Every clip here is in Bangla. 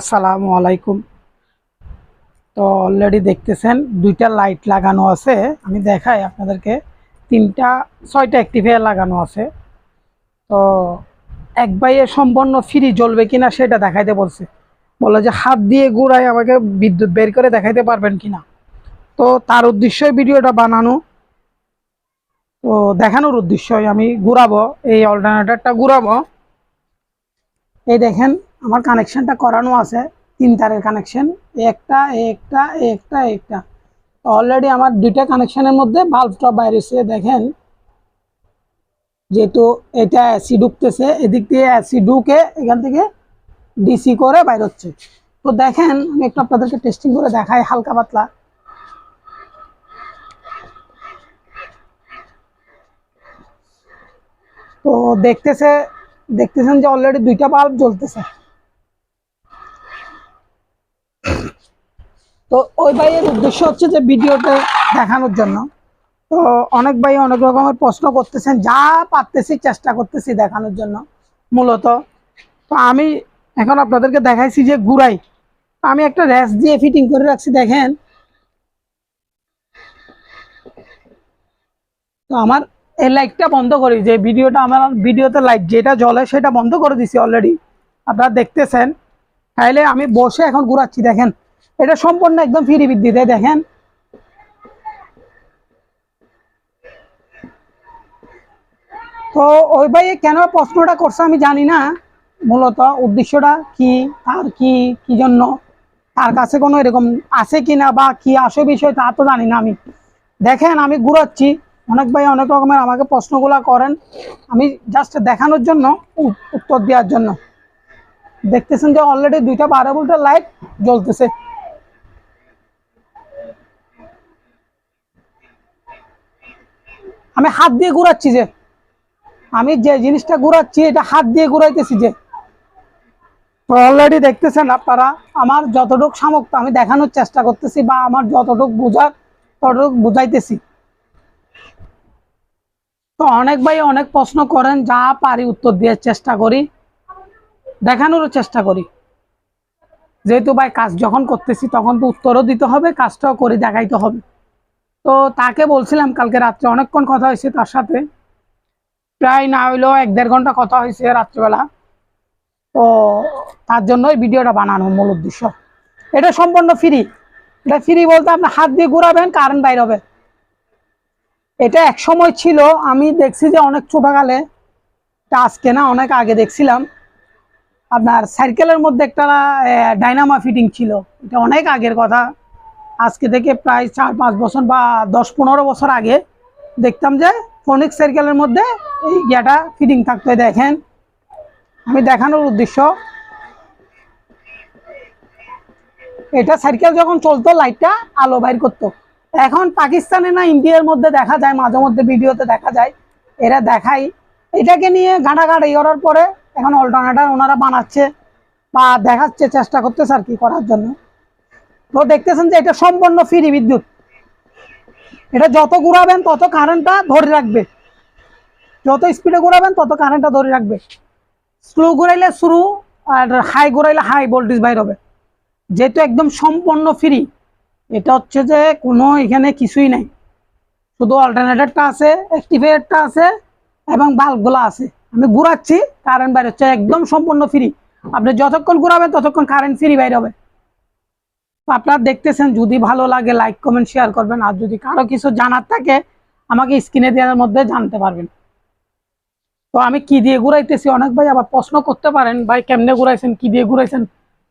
আসসালামু আলাইকুম। তো অলরেডি দেখতেছেন, দুইটা লাইট লাগানো আছে। আমি দেখাই আপনাদেরকে। তিনটা, ছয়টা অ্যাক্টিভেয়ার লাগানো আছে। তো এক বাইয়ে সম্পূর্ণ ফ্রি জ্বলবে কিনা সেটা দেখাইতে বলছে। বলে যে হাত দিয়ে ঘুরাই আমাকে বিদ্যুৎ বের করে দেখাইতে পারবেন কিনা। তো তার উদ্দেশ্যই ভিডিওটা বানানো। তো দেখানোর উদ্দেশ্যই আমি ঘুরাবো, এই অল্টারনেটারটা ঘুরাবো। এই দেখেন আমার কানেকশনটা করানো আছে, তিন তারের কানেকশন একটা একটা একটা একটা। অলরেডি আমার দুইটা কানেকশানের মধ্যে বাল্বটা বাইরে এসে দেখেন, যেহেতু এটা অ্যাসি ঢুকতেছে এদিক দিয়ে অ্যাসি ঢুকে এখান থেকে ডিসি করে বাইর হচ্ছে। তো দেখেন, আমি একটু আপনাদেরকে টেস্টিং করে দেখাই হালকা পাতলা। তো দেখতেছে, দেখতেছেন যে অলরেডি দুইটা বাল্ব জ্বলতেছে। তো ওই ভাইয়ের উদ্দেশ্য হচ্ছে যে ভিডিওতে দেখানোর জন্য। তো অনেক ভাই অনেক রকমের প্রশ্ন করতেছেন, যা পারতেছি, চেষ্টা করতেছি দেখানোর জন্য মূলত। তো আমি এখন আপনাদেরকে দেখাইছি যে ঘুরাই। আমি একটা র্যাস দিয়ে ফিটিং করে রাখছি, দেখেন। তো আমার এই লাইটটা বন্ধ করি, যে ভিডিওটা আমার ভিডিওতে লাইট যেটা জ্বলে সেটা বন্ধ করে দিছি অলরেডি। আপনারা দেখতেছেন। তাইলে আমি বসে এখন ঘুরাচ্ছি, দেখেন। এটা সম্পূর্ণ একদম ফ্রি বিদ্যুতে দেখেন। তো ওই ভাই কেন প্রশ্নটা করছে আমি জানি না। মূলত উদ্দেশ্যটা কি, তার কি কি জন্য, তার কাছে কোনো এরকম আছে কিনা বা কি আসে বিষয় তা তো জানি না আমি। দেখেন, আমি ঘুরাচ্ছি। অনেক ভাই অনেক রকমের আমাকে প্রশ্নগুলা করেন। আমি জাস্ট দেখানোর জন্য উত্তর দেওয়ার জন্য। দেখতেছেন যে অলরেডি দুইটা বারো ভোল্টের লাইট জ্বলতেছে। আমি হাত দিয়ে ঘুরাচ্ছি যে, আমি যে জিনিসটা ঘুরাচ্ছি, এটা হাত দিয়ে ঘুরাইতেছি যে। অলরেডি দেখতেছেন আপনারা, আমার যতটুকু সামর্থ্য, আমি দেখানোর চেষ্টা করতেছি বা আমার যতটুকু বোঝার, ততটুকু বুঝাইতেছি। তো অনেক ভাই অনেক প্রশ্ন করেন, যা পারি উত্তর দেওয়ার চেষ্টা করি, দেখানোরও চেষ্টা করি। যেহেতু ভাই কাজ যখন করতেছি, তখন তো উত্তরও দিতে হবে, কাজটাও করে দেখাইতে হবে। তো তাকে বলছিলাম কালকে রাত্রে অনেকক্ষণ কথা হয়েছে তার সাথে। প্রায় না হইলেও এক দেড় ঘণ্টা কথা হয়েছে রাত্রেবেলা। তো তার জন্যই ভিডিওটা বানানো মূল উদ্দেশ্য। এটা সম্পূর্ণ ফ্রি এটা ফ্রি বলতে আপনি হাত দিয়ে ঘুরাবেন কারেন্ট বাইর হবে। এটা এক সময় ছিল, আমি দেখছি যে অনেক ছোটকালে আজকে না অনেক আগে দেখছিলাম। আপনার সাইকেলের মধ্যে একটা ডাইনামা ফিটিং ছিল। এটা অনেক আগের কথা। আজকে থেকে প্রায় চার পাঁচ বছর বা দশ পনেরো বছর আগে দেখতাম যে ফোনিক সাইকেলের মধ্যে এই গিয়াটা ফিটিং থাকতো। দেখেন, আমি দেখানোর উদ্দেশ্য। এটা সাইকেল যখন চলতো লাইটটা আলো বাইর করতো। এখন পাকিস্তানে না ইন্ডিয়ার মধ্যে দেখা যায়, মাঝে মধ্যে ভিডিওতে দেখা যায়, এরা দেখাই এটাকে নিয়ে ঘাটাঘাটি করার পরে এখন অল্টারনেটার ওনারা বানাচ্ছে বা দেখাচ্ছে, চেষ্টা করতেছে আর কি করার জন্য। তো দেখতেছেন যে এটা সম্পূর্ণ ফ্রি বিদ্যুৎ। এটা যত ঘুরাবেন, তত কারেন্টটা ধরে রাখবে। যত স্পিডে ঘুরাবেন, তত কারেন্টটা ধরে রাখবে। স্লো ঘুরাইলে স্লো আর হাই ঘুরাইলে হাই ভোল্টেজ বাইর হবে। যেহেতু একদম সম্পূর্ণ ফ্রি এটা হচ্ছে যে কোনো এখানে কিছুই নাই। শুধু অল্টারনেটারটা আছে অ্যাক্টিভেটরটা আছে, এবং বাল্বগুলো আছে। আমি ঘুরাচ্ছি কারেন্ট বাইর হচ্ছে একদম সম্পূর্ণ ফ্রি আপনি যতক্ষণ ঘুরাবেন, ততক্ষণ কারেন্ট ফ্রি বাইর হবে। আপনারা দেখতেছেন, যদি ভালো লাগে লাইক কমেন্ট শেয়ার করবেন। আর যদি কারও কিছু জানার থাকে, আমাকে স্ক্রিনে দেওয়ার মধ্যে জানতে পারবেন। তো আমি কি দিয়ে ঘুরাইতেছি? অনেক ভাই আবার প্রশ্ন করতে পারেন, ভাই কেমনে ঘুরাইছেন, কি দিয়ে ঘুরাইছেন?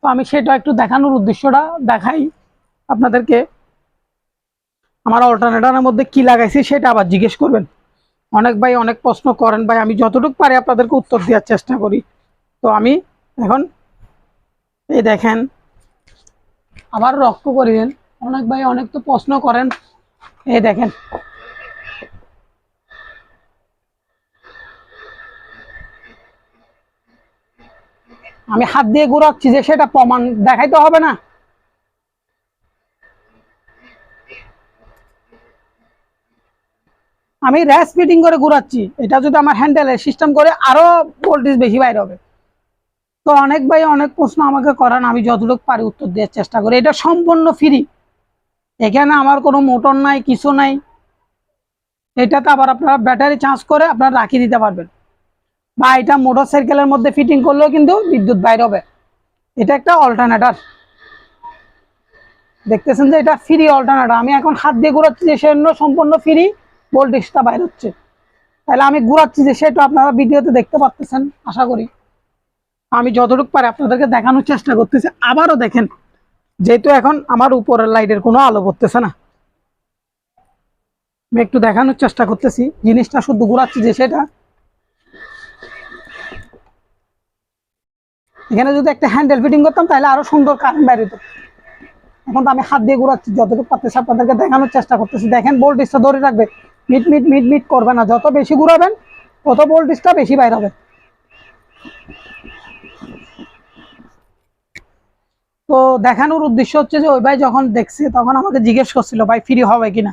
তো আমি সেটা একটু দেখানোর উদ্দেশ্যটা দেখাই আপনাদেরকে। আমার অল্টারনেটারের মধ্যে কি লাগাইছি সেটা আবার জিজ্ঞেস করবেন। অনেক ভাই অনেক প্রশ্ন করেন, ভাই আমি যতটুকু পারি আপনাদেরকে উত্তর দেওয়ার চেষ্টা করি। তো আমি এখন এই দেখেন আবার রক্ত করিলেন অনেক ভাই অনেক তো প্রশ্ন করেন। এই দেখেন। আমি হাত দিয়ে ঘুরাচ্ছি যে সেটা প্রমাণ দেখাইতে হবে না। আমি র্যাস ফিটিং করে ঘুরাচ্ছি। এটা যদি আমার হ্যান্ডেলে সিস্টেম করে আরও ভোল্টেজ বেশি বাইর হবে। তো অনেক ভাই অনেক প্রশ্ন আমাকে করান, আমি যতটুকু পারি উত্তর দেওয়ার চেষ্টা করি। এটা সম্পূর্ণ ফ্রি এখানে আমার কোনো মোটর নাই, কিছু নাই। এটাতে আবার আপনারা ব্যাটারি চার্জ করে আপনারা রাখিয়ে দিতে পারবেন। বা এটা মোটর সাইকেলের মধ্যে ফিটিং করলেও কিন্তু বিদ্যুৎ বাইর হবে। এটা একটা অল্টারনেটার দেখতেছেন যে এটা ফ্রি অল্টারনেটার আমি এখন হাত দিয়ে ঘুরাচ্ছি যে সেজন্য সম্পূর্ণ ফ্রি ভোল্টেজটা বাইর হচ্ছে। তাহলে আমি ঘুরাচ্ছি যে সেটা আপনারা ভিডিওতে দেখতে পাচ্ছেন আশা করি। আমি যতটুকু পারি আপনাদেরকে দেখানোর চেষ্টা করতেছি। আবারও দেখেন, যেহেতু এখন আমার উপরের লাইটের কোনো আলো পড়তেছে না। আমি একটু দেখানোর চেষ্টা করতেছি, জিনিসটা শুধু ঘুরাচ্ছি যে সেটা। এখানে যদি একটা হ্যান্ডেল ফিটিং করতাম, তাহলে আরও সুন্দর কারেন্ট হতো। এখন তো আমি হাত দিয়ে ঘুরাচ্ছি, যতটুকু পারতেছি আপনাদেরকে দেখানোর চেষ্টা করতেছি। দেখেন ভোল্টেজটা ধরে রাখবে। মিট মিট মিট মিট করবে না। যত বেশি ঘুরাবেন, তত ভোল্টেজটা বেশি বাইর হবে। তো দেখানোর উদ্দেশ্য হচ্ছে যে ওই ভাই যখন দেখছে, তখন আমাকে জিজ্ঞেস করছিল, ভাই ফ্রি হবে কিনা?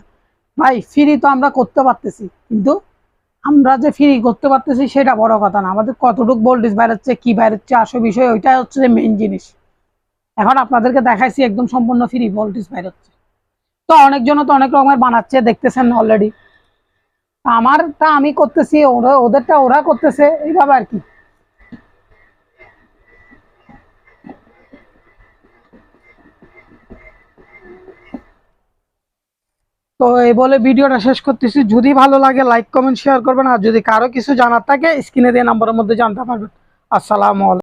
ভাই ফ্রি তো আমরা করতে পারতেছি, কিন্তু আমরা যে ফ্রি করতে পারতেছি সেটা বড় কথা না। আমাদের কতটুকু ভোল্টেজ বাইরেচ্ছে কি বাইরেচ্ছে আসল বিষয়, ওইটাই হচ্ছে যে মেইন জিনিস। এখন আপনাদেরকে দেখাইছি একদম সম্পূর্ণ ফ্রি ভোল্টেজ বাইরেচ্ছে তো অনেকজন তো অনেক রকমের বানাচ্ছে, দেখতেছেন অলরেডি আমারটা আমি করতেছি, ওরা, ওদেরটা ওরা করতেছে, এইভাবে আর কি। তো এই বলে ভিডিওটা শেষ করতেছি। যদি ভালো লাগে লাইক কমেন্ট শেয়ার করবেন। আর যদি কারও কিছু জানার থাকে স্ক্রিনে দিয়ে নাম্বারের মধ্যে জানতে পারবেন। আসসালামু আলাইকুম।